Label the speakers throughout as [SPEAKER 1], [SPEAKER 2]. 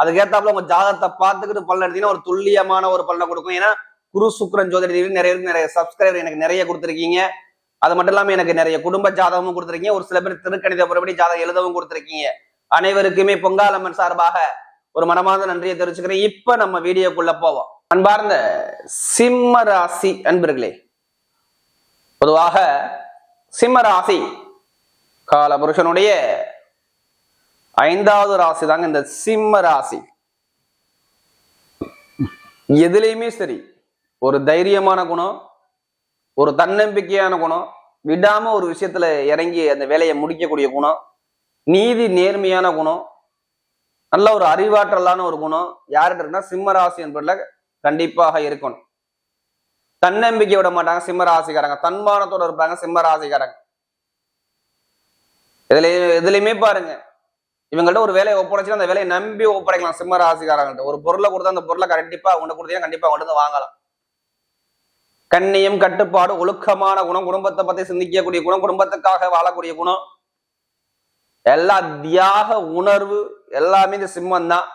[SPEAKER 1] அதுக்கேத்தாப்புல உங்க ஜாதகத்தை பார்த்துக்கிட்டு பலன் எடுத்தீங்கன்னா ஒரு துல்லியமான ஒரு பலனை கொடுக்கும். ஏன்னா குரு சுக்ரன் ஜோதிட நிறைய நிறைய சப்ஸ்கிரைபர் எனக்கு நிறைய கொடுத்துருக்கீங்க. அது மட்டும் இல்லாம எனக்கு நிறைய குடும்ப ஜாதகமும் கொடுத்துருக்கீங்க. ஒரு சில பேர் திருக்கணித புறப்படி ஜாதகம் எழுதவும் கொடுத்துருக்கீங்க. அனைவருக்குமே பொங்காலம்மன் சார்பாக ஒரு மனமார்ந்த நன்றியை தெரிவிச்சுக்கிறேன். இப்ப நம்ம வீடியோக்குள்ள போவோம். அன்பார்ந்த சிம்ம ராசி அன்பர்களே பொதுவாக சிம்ம ராசி கால புருஷனுடைய ஐந்தாவது ராசி தாங்க இந்த சிம்ம ராசி. எதுலையுமே சரி. ஒரு தைரியமான குணம் ஒரு தன்னம்பிக்கையான குணம் விடாம ஒரு விஷயத்துல இறங்கி அந்த வேலையை முடிக்கக்கூடிய குணம் நீதி நேர்மையான குணம் நல்ல ஒரு அறிவாற்றலான ஒரு குணம் யார்கிட்ட இருக்குன்னா சிம்ம ராசி என்பதுல கண்டிப்பாக இருக்கணும். தன்னம்பிக்கை விட மாட்டாங்க சிம்ம ராசிக்காரங்க. தன்மானத்தோட இருப்பாங்க சிம்ம ராசிக்காரங்க. இதுல எதுலையுமே பாருங்க. இவங்கள்ட்ட ஒரு வேலையை ஒப்படைச்சுன்னா அந்த வேலையை நம்பி ஒப்படைக்கலாம் சிம்ம ராசிக்காரங்கள்ட்ட. ஒரு பொருளை கொடுத்தா அந்த பொருளை கண்டிப்பா அவங்க கொடுத்தீங்கன்னா கண்டிப்பா அவங்க வாங்கலாம். கண்ணியம் கட்டுப்பாடு ஒழுக்கமான குணம் குடும்பத்தை பத்தி சிந்திக்கக்கூடிய குணம் குடும்பத்துக்காக வாழக்கூடிய குணம். எல்லா தியாக உணர்வு எல்லாமே இந்த சிம்மம் தான்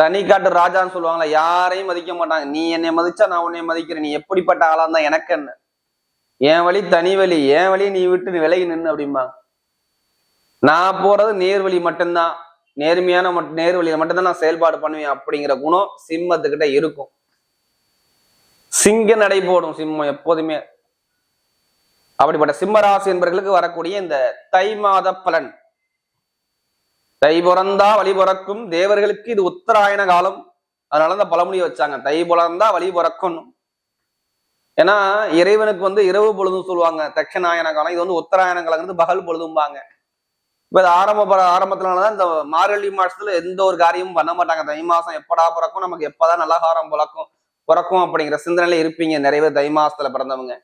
[SPEAKER 1] தனி காட்டு ராஜான்னு சொல்லுவாங்களா யாரையும் மதிக்க மாட்டாங்க. நீ என்னை மதிச்சா நான் உன்னை மதிக்கிறேன். நீ எப்படிப்பட்ட ஆளா இருந்தா எனக்கு என்ன? என் வழி தனி வழி என் வழி நீ விட்டு நீ விலகி நின்று அப்படிம்பாங்க. நான் போறது நேர்வழி மட்டும்தான். நேர்மையான மட் நேர்வழியில மட்டும்தான் நான் செயல்பாடு பண்ணுவேன் அப்படிங்கிற குணம் சிம்மத்துக்கிட்ட இருக்கும். சிங்க நடை போடும் சிம்மம் எப்போதுமே. அப்படிப்பட்ட சிம்மராசி என்பவர்களுக்கு வரக்கூடிய இந்த தை மாத பலன். தை பிறந்தா வழி பிறக்கும். தேவர்களுக்கு இது உத்தராயண காலம். அதனால இந்த பழமொழியை வச்சாங்க. தை பிறந்தா வழி பிறக்கணும். ஏன்னா இறைவனுக்கு வந்து இரவு பொழுதும் சொல்லுவாங்க. தட்சணாயன காலம். இது வந்து உத்தராயண காலம் வந்து பகல் பொழுதும்பாங்க. இப்போ இது ஆரம்ப ஆரம்பத்துலதான் இந்த மார்கழி மாசத்துல எந்த ஒரு காரியமும் பண்ண மாட்டாங்க. தை மாசம் எப்படா பிறக்கும்? நமக்கு எப்பதான் நல்ல காரம் பிறக்கும்? பிறக்கும் அப்படிங்கிற சிந்தனையில இருப்பீங்க. நிறைய பேர் தை மாசத்துல பிறந்தவங்க.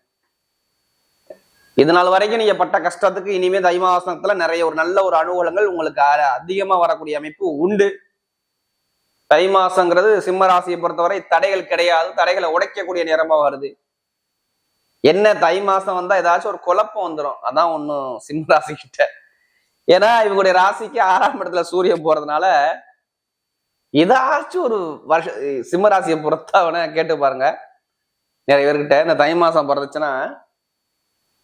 [SPEAKER 1] இது நாள் வரைக்கும் நீங்க பட்ட கஷ்டத்துக்கு இனிமே தை மாசத்துல நிறைய ஒரு நல்ல ஒரு அனுகூலங்கள் உங்களுக்கு அதிகமா வரக்கூடிய அமைப்பு உண்டு. தை மாசங்கிறது சிம்ம ராசியை பொறுத்தவரை தடைகள் கிடையாது. தடைகளை உடைக்கக்கூடிய நேரமா வருது. என்ன தை மாசம் வந்தா ஏதாச்சும் ஒரு குழப்பம் வந்துடும் அதான் ஒன்றும் சிம்ம ராசி கிட்ட ஏன்னா இவங்களுடைய ராசிக்கு ஆறாம் இடத்துல சூரியன் போறதுனால ஏதாச்சும் ஒரு வருஷ சிம்ம ராசியை பொறுத்தவன கேட்டு பாருங்க. நிறைய பேர்கிட்ட இந்த தை மாசம் பிறந்துச்சுன்னா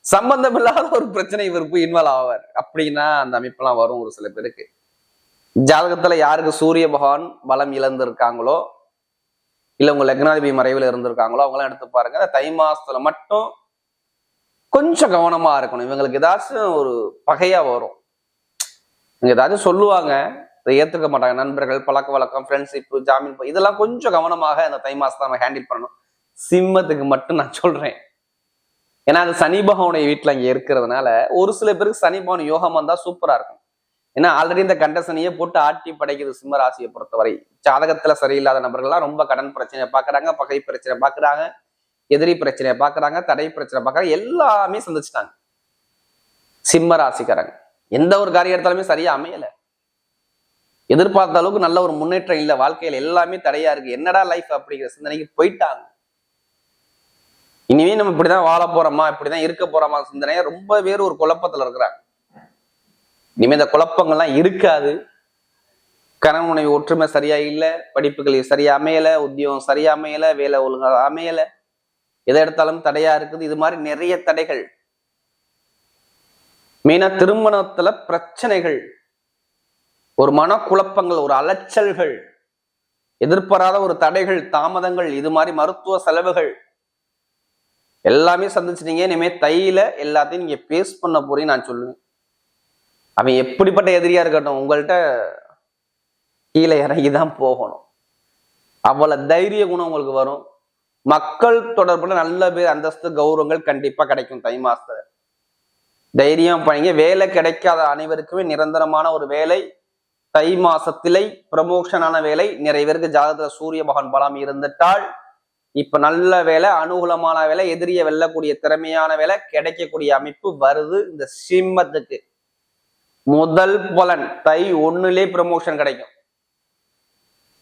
[SPEAKER 1] சம்பந்தம் இல்லாத ஒரு பிரச்சனை இவர் போய் இன்வால்வ் ஆவார். அப்படின்னா அந்த அமைப்பெல்லாம் வரும் ஒரு சில பேருக்கு. ஜாதகத்துல யாருக்கு சூரிய பகவான் பலம் இழந்திருக்காங்களோ இல்ல உங்க லக்னாதிபதி மறைவில் இருந்திருக்காங்களோ அவங்களாம் எடுத்து பாருங்க. அந்த தை மாசத்துல மட்டும் கொஞ்சம் கவனமா இருக்கணும். இவங்களுக்கு ஏதாச்சும் ஒரு பகையா வரும். இவங்க ஏதாச்சும் சொல்லுவாங்க இதை ஏத்துக்க மாட்டாங்க. நண்பர்கள் பழக்க வழக்கம் ஃப்ரெண்ட்ஷிப்பு ஜாமீன் இதெல்லாம் கொஞ்சம் கவனமாக அந்த தை மாசத்தை நம்ம ஹேண்டில் பண்ணணும். சிம்மத்துக்கு மட்டும் நான் சொல்றேன். ஏன்னா அது சனி பகவானுடைய வீட்டில் அங்கே இருக்கிறதுனால ஒரு சில பேருக்கு சனி பகவான் யோகம் வந்தால் சூப்பராக இருக்கும். ஏன்னா ஆல்ரெடி இந்த கண்டசனையே போட்டு ஆட்டி படைக்குது சிம்ம ராசியை பொறுத்தவரை. ஜாதகத்தில் சரியில்லாத நபர்கள்லாம் ரொம்ப கடன் பிரச்சனையை பார்க்குறாங்க பகை பிரச்சனை பார்க்குறாங்க எதிரி பிரச்சனையை பார்க்குறாங்க தடை பிரச்சனை பார்க்குறாங்க எல்லாமே சந்திச்சிட்டாங்க. சிம்ம ராசிக்காரங்க. எந்த ஒரு காரியம் எடுத்தாலுமே சரியா அமையல. எதிர்பார்த்த அளவுக்கு நல்ல ஒரு முன்னேற்றம் இல்ல. வாழ்க்கையில எல்லாமே தடையா இருக்கு. என்னடா லைஃப் அப்படிங்கிற சிந்தனைக்கு போயிட்டாங்க. இனிமே நம்ம இப்படிதான் வாழ போறோமா? இப்படிதான் இருக்க போறோமா? சிந்தனையா ரொம்ப பேர் ஒரு குழப்பத்துல இருக்கிறாங்க. இனிமே இந்த குழப்பங்கள்லாம் இருக்காது. கணவன் மனைவி ஒற்றுமை சரியா இல்ல. படிப்புகள் சரியா அமையல. உத்தியோகம் சரியா அமையல. வேலை ஒழுங்கா அமையல. எதை எடுத்தாலும் தடையா இருக்குது. இது மாதிரி நிறைய தடைகள். மெயினா திருமணத்துல பிரச்சனைகள் ஒரு மனக்குழப்பங்கள் ஒரு அலைச்சல்கள் எதிர்பாராத ஒரு தடைகள் தாமதங்கள் இது மாதிரி மருத்துவ செலவுகள் எல்லாமே சந்திச்சிட்டீங்க இனிமே தையில எல்லாத்தையும் நீங்க பேஸ் பண்ண போறீங்க நான் சொல்லுவேன். அவன் எப்படிப்பட்ட எதிரியா இருக்கட்டும் உங்கள்கிட்ட கீழே இறங்கி தான் போகணும். அவ்வளவு தைரிய குணம் உங்களுக்கு வரும். மக்கள் தொடர்புல நல்ல பேர் அந்தஸ்து கௌரவங்கள் கண்டிப்பா கிடைக்கும் தை மாசத்துல. தைரியம் பண்ணீங்க வேலை கிடைக்காத அனைவருக்குமே நிரந்தரமான ஒரு வேலை. தை மாசத்திலே ப்ரமோஷனான வேலை. நிறைய பேருக்கு ஜாதகத்துல சூரிய பகவான் பலம் இருந்துட்டால் இப்ப நல்ல வேலை அனுகூலமான வேலை எதிரிய வெல்லக்கூடிய திறமையான வேலை கிடைக்கக்கூடிய அமைப்பு வருது இந்த சிம்மத்துக்கு. முதல் பலன் தை ஒண்ணுலே ப்ரமோஷன் கிடைக்கும்.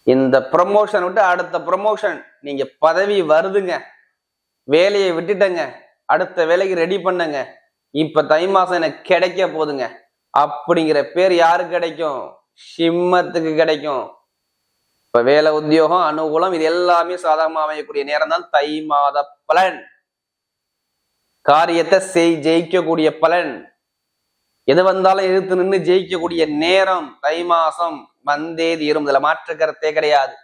[SPEAKER 1] இந்த ப்ரமோஷன் விட்டு அடுத்த ப்ரமோஷன் நீங்க பதவி வருதுங்க. வேலையை விட்டுட்டங்க. அடுத்த வேலைக்கு ரெடி பண்ணுங்க. இப்ப தை மாசம் எனக்கு கிடைக்க போதுங்க. அப்படிங்கிற பேர் யாருக்கு கிடைக்கும்? சிம்மத்துக்கு கிடைக்கும். இப்ப வேலை உத்தியோகம் அனுகூலம் இது எல்லாமே சாதகமா அமையக்கூடிய நேரம் தான் தை மாத பலன். காரியத்தை செய் ஜெயிக்கக்கூடிய பலன். எது வந்தாலும் எதிர்த்து நின்று ஜெயிக்கக்கூடிய நேரம் தை மாசம். வந்தே தீரும். இதுல மாற்று கருத்தே கிடையாது.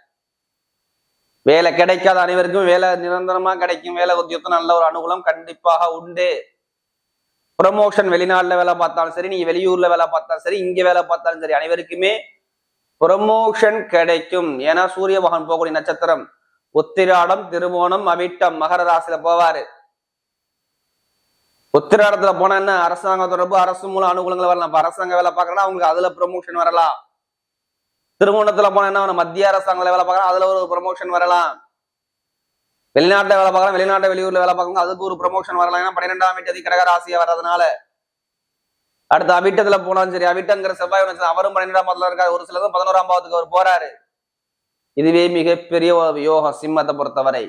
[SPEAKER 1] வேலை கிடைக்காத அனைவருக்கும் வேலை நிரந்தரமா கிடைக்கும். வேலை உத்தியோகத்தை நல்ல ஒரு அனுகூலம் கண்டிப்பாக உண்டு. ப்ரொமோஷன் வெளிநாட்டுல வேலை பார்த்தாலும் சரி நீங்கள் வெளியூர்ல வேலை பார்த்தாலும் சரி இங்க வேலை பார்த்தாலும் சரி அனைவருக்குமே ப்ரொமோஷன் கிடைக்கும். ஏன்னா சூரிய பகவான் போகக்கூடிய நட்சத்திரம் உத்திராடம் திருவோணம் அவிட்டம் மகர ராசியில போவாரு. உத்திராடத்துல போனா என்ன? அரசாங்க தொடர்பு அரசு மூலம் அனுகூலங்கள் வரலாம். இப்ப அரசாங்க வேலை பார்க்கறனா அவங்களுக்கு அதுல ப்ரொமோஷன் வரலாம். திருவோணத்துல போனா என்ன? மத்திய அரசாங்கல வேலை பார்க்கறான் அதுல ஒரு ப்ரொமோஷன் வரலாம். வெளிநாட்டில் வேலை பார்க்கலாம் வெளிநாட்டில் வெளியூர்ல வேலை பார்க்கலாம் அதுக்கு ஒரு ப்ரொமோஷன் வரலாம். ஏன்னா பன்னிரெண்டாம் வீட்டு கடக ராசியா வர்றதுனால அடுத்து அவிட்டத்துல போனாலும் சரி அவிட்டங்கிற செவ்வாய் அவரும் பன்னிரெண்டாம் பாதத்துல இருக்காரு. ஒரு சிலரும் பதினோராம் பாவத்துக்கு அவர் போறாரு. இதுவே மிகப்பெரிய யோகம் சிம்மத்தை பொறுத்தவரை.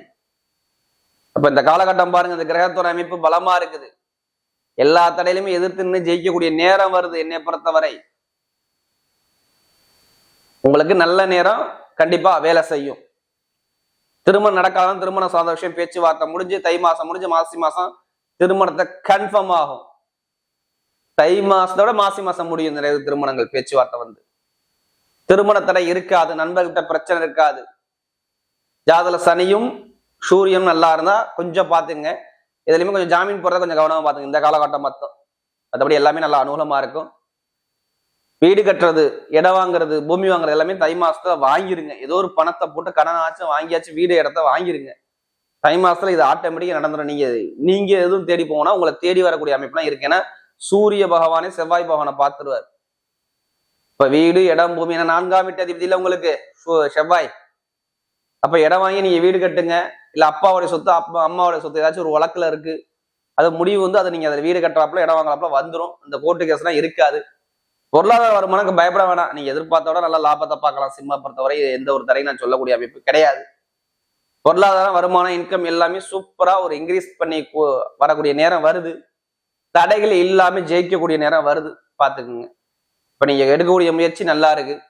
[SPEAKER 1] அப்ப இந்த காலகட்டம் பாருங்க இந்த கிரகத்தோட அமைப்பு பலமா இருக்குது. எல்லா தடையிலுமே எதிர்த்து நின்று ஜெயிக்கக்கூடிய நேரம் வருது என்னை பொறுத்தவரை. உங்களுக்கு நல்ல நேரம் கண்டிப்பா வேலை செய்யும். திருமணம் நடக்காதான் திருமணம் சார்ந்த விஷயம் பேச்சுவார்த்தை முடிஞ்சு தை மாசம் முடிஞ்சு மாசி மாசம் திருமணத்தை கன்ஃபார்ம் ஆகும். தை மாசத்தோட மாசி மாசம் முடியும் நிறைய திருமணங்கள் பேச்சுவார்த்தை வந்து. திருமண தடை இருக்காது நண்பர்கிட்ட பிரச்சனை இருக்காது. ஜாதல சனியும் சூரியனும் நல்லா இருந்தா கொஞ்சம் பாத்துங்க இதுலயுமே கொஞ்சம் ஜாமீன் போடுறத கொஞ்சம் கவனமா பாத்துங்க இந்த காலகட்டம் மொத்தம். மற்றபடி எல்லாமே நல்லா அனுகூலமா இருக்கும். வீடு கட்டுறது இடம் வாங்குறது பூமி வாங்குறது எல்லாமே தை மாசத்துல வாங்கிருங்க. ஏதோ ஒரு பணத்தை போட்டு கடன் ஆச்சும் வாங்கியாச்சும் வீடு இடத்த வாங்கிருங்க. தை மாசத்துல இது ஆட்டோமேட்டிக்கா நடந்துடும் நீங்க நீங்க எதுவும் தேடி போகணும் உங்களை தேடி வரக்கூடிய அமைப்புலாம் இருக்கு. ஏன்னா சூரிய பகவானே செவ்வாய் பகவானை பார்த்துருவார். இப்ப வீடு இடம் பூமி ஏன்னா நான்காம் வீட்டு அதிபதி உங்களுக்கு? செவ்வாய். அப்ப இடம் வாங்கி நீங்க வீடு கட்டுங்க. இல்ல அப்பாவோடைய சொத்து அப்பா அம்மாவோடைய சொத்து ஏதாச்சும் ஒரு வழக்குல இருக்கு. அது முடிவு வந்து அதை நீங்க அதில் வீடு கட்டுறாப்புல இடம் வாங்குறாப்புல வந்துடும் இந்த கோர்ட்டு கேஸ்லாம் இருக்காது. பொருளாதார வருமானம் பயப்பட வேணாம். நீங்க எதிர்பார்த்தோட நல்லா லாபத்தை பார்க்கலாம். சிம்மா பொறுத்தவரை எந்த ஒரு தரையும் நான் சொல்லக்கூடிய அமைப்பு கிடையாது. பொருளாதாரம் வருமானம் இன்கம் எல்லாமே சூப்பரா ஒரு இன்க்ரீஸ் பண்ணி வரக்கூடிய நேரம் வருது. தடைகள் இல்லாம ஜெயிக்கக்கூடிய நேரம் வருது. பார்த்துக்குங்க. இப்ப நீங்க எடுக்கக்கூடிய முயற்சி நல்லா இருக்கு.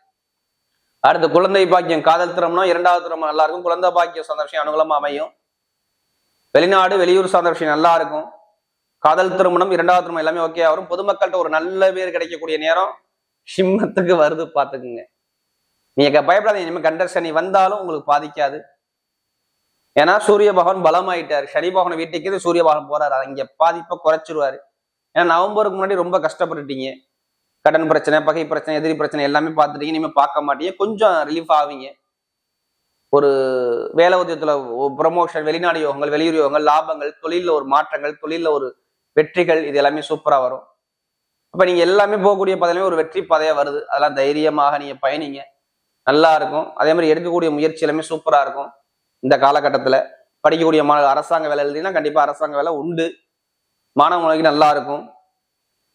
[SPEAKER 1] அடுத்து குழந்தை பாக்கியம். காதல் திருமணம் இரண்டாவது திறமை நல்லா இருக்கும். குழந்தை பாக்கியம் சந்தர்ஷம் விஷயம் அனுகூலமா அமையும். வெளிநாடு வெளியூர் சந்தர்ஷம் விஷயம் நல்லா இருக்கும். காதல் திருமணம் இரண்டாவது திருமணம் எல்லாமே ஓகே வரும். பொதுமக்கள்கிட்ட ஒரு நல்ல பேர் கிடைக்கக்கூடிய நேரம் சிம்மத்துக்கு வருது பார்த்துக்குங்க. நீங்க பயப்படாதீங்க. இனிமேல் கண்டர் சனி வந்தாலும் உங்களுக்கு பாதிக்காது. ஏன்னா சூரிய பகவான் பலமாயிட்டாரு. சனி பகவான் வீட்டுக்கு சூரிய பகவான் போறாரு. இங்கே பாதிப்பை குறைச்சிருவாரு. ஏன்னா நவம்பருக்கு முன்னாடி ரொம்ப கஷ்டப்பட்டுட்டீங்க. கடன் பிரச்சனை பகை பிரச்சனை எதிரி பிரச்சனை எல்லாமே பார்த்துட்டீங்க. இனிமேல் பார்க்க மாட்டீங்க. கொஞ்சம் ரிலீஃப் ஆவீங்க. ஒரு வேலை உதயத்தில் ப்ரொமோஷன் வெளிநாடு யோகங்கள் வெளியூர் யோகங்கள் லாபங்கள் தொழில ஒரு மாற்றங்கள் தொழிலில் ஒரு வெற்றிகள் இது எல்லாமே சூப்பராக வரும். அப்போ நீங்கள் எல்லாமே போகக்கூடிய பதவியுமே ஒரு வெற்றி பதையா வருது. அதெல்லாம் தைரியமாக நீங்கள் பயணிங்க. நல்லா இருக்கும். அதே மாதிரி எடுக்கக்கூடிய முயற்சி எல்லாமே சூப்பராக இருக்கும். இந்த காலகட்டத்தில் படிக்கக்கூடிய மா அரசாங்க வேலை எழுதினா கண்டிப்பாக அரசாங்க வேலை உண்டு. மாணவர்களுக்கு நல்லா இருக்கும்.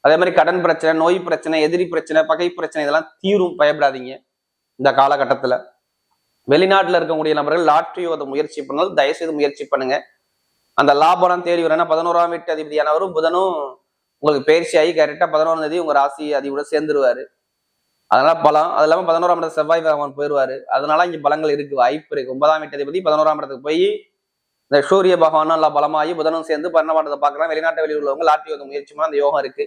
[SPEAKER 1] அதே மாதிரி கடன் பிரச்சனை நோய் பிரச்சனை எதிரி பிரச்சனை பகை பிரச்சனை இதெல்லாம் தீரும். பயப்படாதீங்க. இந்த காலகட்டத்தில். வெளிநாட்டில் இருக்கக்கூடிய நபர்கள் லாட்ரி ஓத முயற்சி பண்ணாலும் தயவுசெய்து முயற்சி பண்ணுங்க. அந்த லாபம் தேடி வரேன்னா பதினோராம் வீட்டு அதிபதியானவரும் புதனும் உங்களுக்கு பயிற்சி ஆகி கரெக்டாக பதினோராம் தேதி உங்கள் ராசி அதிபரோட சேர்ந்துருவாரு. அதனால பலம் அது இல்லாமல் பதினோராம் இடத்துல செவ்வாய் பகவான் போயிடுவார் அதனால இங்கே பலங்கள் இருக்கு வாய்ப்பு இருக்கு. ஒன்பதாம் வீட்டு அதிபதி பதினோராம் இடத்துக்கு போய் இந்த சூரிய பகவானும் நல்லா பலமாகி புதனும் சேர்ந்து பன்னெண்டாம் பார்க்கலாம். வெளிநாட்டு வெளியூர் உள்ளவங்க லாட்டி ஓத முயற்சிமா அந்த யோகம் இருக்கு.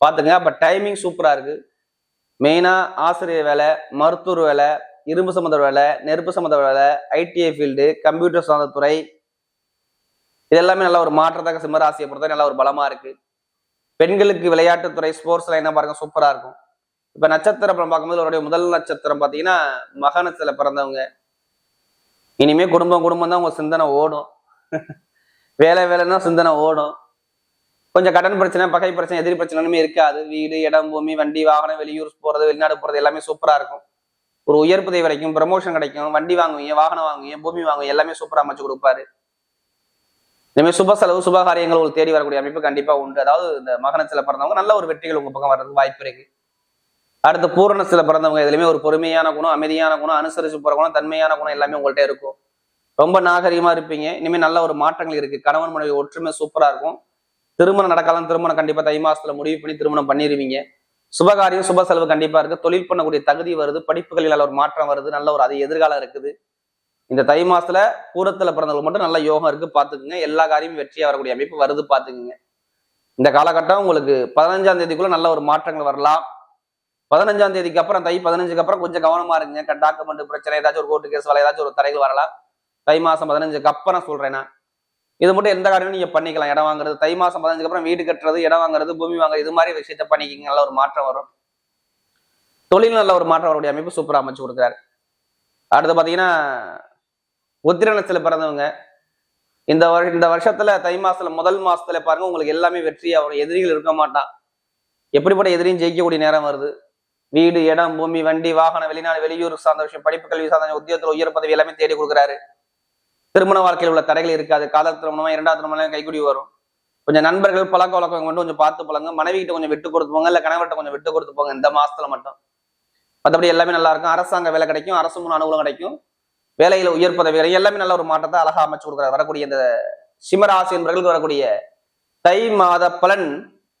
[SPEAKER 1] பார்த்துங்க அப்போ டைமிங் சூப்பராக இருக்கு. மெயினாக ஆசிரியர் வேலை மருத்துவர் வேலை இரும்பு சம்மந்த வேலை நெருப்பு சம்மந்த வேலை ஐடிஐ ஃபீல்டு கம்ப்யூட்டர் சார்ந்த துறை இது எல்லாமே நல்ல ஒரு மாற்றத்தக்க சிம்மராசியை பொறுத்த நல்ல ஒரு பலமா இருக்கு. பெண்களுக்கு விளையாட்டுத்துறை ஸ்போர்ட்ஸ்ல என்ன பாருங்க சூப்பரா இருக்கும். இப்ப நட்சத்திரம் பார்க்கும்போது அவருடைய முதல் நட்சத்திரம் பார்த்தீங்கன்னா மகனத்துல பிறந்தவங்க. இனிமே குடும்பம் குடும்பம் தான் உங்க சிந்தனை ஓடும். வேலை வேலைன்னா சிந்தனை ஓடும். கொஞ்சம் கடன் பிரச்சனை பகை பிரச்சனை எதிரி பிரச்சனைமே இருக்காது. வீடு இடம் பூமி வண்டி வாகனம் வெளியூர் போறது வெளிநாடு போறது எல்லாமே சூப்பரா இருக்கும். ஒரு உயர் பதவி வரைக்கும் ப்ரமோஷன் கிடைக்கும். வண்டி வாங்குவீங்க வாகனம் வாங்குவீங்க பூமி வாங்குவீங்க எல்லாமே சூப்பரா அமைச்சு கொடுப்பாரு. இனிமேல் சுப செலவு சுப காரியங்கள் உங்களுக்கு தேடி வரக்கூடிய அமைப்பு கண்டிப்பா உண்டு. அதாவது இந்த மகனத்தில் பிறந்தவங்க நல்ல ஒரு வெற்றிகள் உங்க பக்கம் வர்றதுக்கு வாய்ப்பு இருக்கு. அடுத்த பூரணத்தில் பிறந்தவங்க எதுலையுமே ஒரு பொறுமையான குணம் அமைதியான குணம் அனுசரிச்சு போற குணம் தன்மையான குணம் எல்லாமே உங்கள்ட்ட இருக்கும். ரொம்ப நாகரிகமா இருப்பீங்க. இனிமே நல்ல ஒரு மாற்றங்கள் இருக்கு. கணவன் மனைவி ஒற்றுமை சூப்பரா இருக்கும். திருமணம் நடக்கலாம். திருமணம் கண்டிப்பா தை மாசத்துல முடிவு பண்ணி திருமணம் பண்ணிடுவீங்க சுபகாரியம் சுப செலவு கண்டிப்பா இருக்கு. தொழில் பண்ணக்கூடிய தகுதி வருது. படிப்புகளில் நல்ல ஒரு மாற்றம் வருது. நல்ல ஒரு அது எதிர்காலம் இருக்குது. இந்த தை மாசத்துல பூரத்துல பிறந்தவங்க மட்டும் நல்ல யோகம் இருக்கு பாத்துக்குங்க எல்லா காரியமும் வெற்றியா வரக்கூடிய அமைப்பு வருது பாத்துக்குங்க இந்த காலகட்டம் உங்களுக்கு பதினஞ்சாம் தேதிக்குள்ள நல்ல ஒரு மாற்றங்கள் வரலாம். பதினஞ்சாம் தேதிக்கு அப்புறம் தை பதினஞ்சுக்கு அப்புறம் கொஞ்சம் கவனமா இருங்க. டாக்குமெண்ட் பிரச்சனை ஏதாச்சும் ஒரு கோர்ட்டு கேஸ் வரலாம் ஏதாச்சும் ஒரு தடைகள் வரலாம். தை மாசம் பதினஞ்சுக்கு அப்புறம் சொல்றேன் நான். இது மட்டும் எந்த காரியமும் நீங்க பண்ணிக்கலாம். இடம் வாங்குறது தை மாசம் பதினஞ்சுக்கு அப்புறம் வீடு கட்டுறது இடம் வாங்குறது பூமி வாங்குறது இது மாதிரி விஷயத்த பண்ணிக்கிங்க. நல்ல ஒரு மாற்றம் வரும். தொழில் நல்ல ஒரு மாற்றம் வரக்கூடிய அமைப்பு சூப்பராக அமைச்சு கொடுக்குறாரு. அடுத்து பார்த்தீங்கன்னா உத்திரணத்தில் பிறந்தவங்க. இந்த வருஷ இந்த வருஷத்துல தை மாசத்துல முதல் மாசத்துல பாருங்க உங்களுக்கு எல்லாமே வெற்றியா வரும் எதிரிகள் இருக்க மாட்டான் எப்படிப்பட்ட எதிரியும் ஜெயிக்கக்கூடிய நேரம் வருது. வீடு இடம் பூமி வண்டி வாகனம் வெளிநாடு வெளியூர் சார்ந்த விஷயம் படிப்பு கல்வி சார்ந்த உத்தியோகத்தில் உயர் பதவி எல்லாமே தேடி கொடுக்குறாரு. திருமண வாழ்க்கையில் உள்ள தடைகள் இருக்காது. காதல் திருமணமா இரண்டாவது திருமணம் கைக்குடி வரும். கொஞ்சம் நண்பர்கள் பழக்க வழக்கம் கொண்டு கொஞ்சம் பார்த்து பழங்க மனைவி கிட்ட கொஞ்சம் விட்டு கொடுத்து போங்க. இல்ல கணவர்கிட்ட கொஞ்சம் விட்டு கொடுத்து போங்க. இந்த மாசத்துல மட்டும். மற்றபடி எல்லாமே நல்லா இருக்கும். அரசாங்க வேலை கிடைக்கும். அரசு மூணு அனுகூலம் கிடைக்கும். வேலையில உயர் பதவி எல்லாமே நல்ல ஒரு மாற்றத்தை அழகா அமைச்சு கொடுக்குறாரு. வரக்கூடிய இந்த சிம்மராசி என்பவர்களுக்கு வரக்கூடிய தை மாத பலன்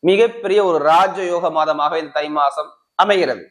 [SPEAKER 1] மிகப்பெரிய ஒரு ராஜயோக மாதமாக இந்த தை மாசம் அமைகிறது.